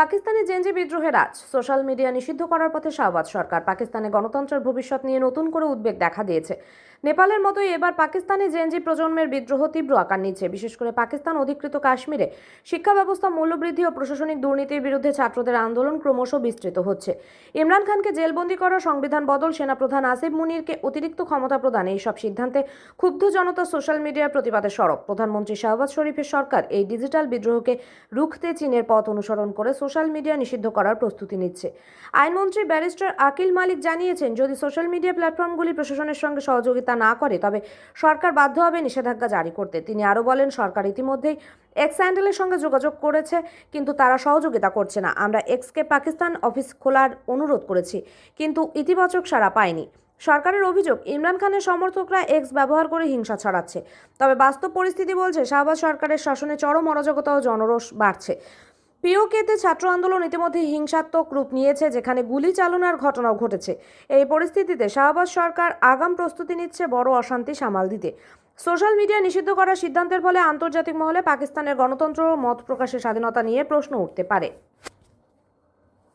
Pakistani Gen Z বিদ্রোহের আজ social media নিষিদ্ধ করার পথে শাহবাজ সরকার। পাকিস্তানে গণতন্ত্রের ভবিষ্যৎ নিয়ে নতুন করে উদ্বেগ দেখা দিয়েছে। নেপালের মতোই এবার পাকিস্তানি জেনজি প্রজন্মের বিদ্রোহ তীব্র আকার নিচ্ছে। বিশেষ করে পাকিস্তান অধিকৃত কাশ্মীরে শিক্ষা ব্যবস্থা মূল্যবৃদ্ধি ও প্রশাসনিক দুর্নীতির বিরুদ্ধে ছাত্রদের আন্দোলন ক্রমশ বিস্তৃত হচ্ছে। ইমরান খানকে জেলবন্দি করা, সংবিধান বদল, সেনাপ্রধান আসিফ মুনিরকে অতিরিক্ত ক্ষমতা প্রদান এই সব সিদ্ধান্তে ক্ষুব্ধ জনতা সোশ্যাল মিডিয়ার প্রতিবাদে সরব। প্রধানমন্ত্রী শাহবাজ শরীফের সরকার এই ডিজিটাল বিদ্রোহকে রুখতে চীনের পথ অনুসরণ করে সোশ্যাল মিডিয়া নিষিদ্ধ করার প্রস্তুতি নিচ্ছে। আইনমন্ত্রী ব্যারিস্টার আকিল মালিক জানিয়েছেন, যদি সোশ্যাল মিডিয়া প্ল্যাটফর্মগুলি প্রশাসনের সঙ্গে সহযোগিতা না করে, তবে সরকার বাধ্য হবে নিষেধাজ্ঞা জারি করতে। তিনি আরও বলেন, সরকার ইতিমধ্যেই এক্স হ্যান্ডেলের সঙ্গে যোগাযোগ করেছে, কিন্তু তারা সহযোগিতা করছে না। আমরা এক্সকে পাকিস্তান অফিস খোলার অনুরোধ করেছি, কিন্তু ইতিবাচক সাড়া পায়নি। সরকারের অভিযোগ, ইমরান খানের সমর্থকরা এক্স ব্যবহার করে হিংসা ছড়াচ্ছে। তবে বাস্তব পরিস্থিতি বলছে, শাহবাজ সরকারের শাসনে চরম অরাজকতা ও জনরোষ বাড়ছে। পিওকেতে ছাত্র আন্দোলন ইতিমধ্যে হিংসাত্মক রূপ নিয়েছে, যেখানে গুলি চালনার ঘটনাও ঘটেছে। এই পরিস্থিতিতে শাহবাজ সরকার আগাম প্রস্তুতি নিচ্ছে বড় অশান্তি সামাল দিতে। সোশ্যাল মিডিয়া নিষিদ্ধ করার সিদ্ধান্তের ফলে আন্তর্জাতিক মহলে পাকিস্তানের গণতন্ত্র ও মত প্রকাশের স্বাধীনতা নিয়ে প্রশ্ন উঠতে পারে।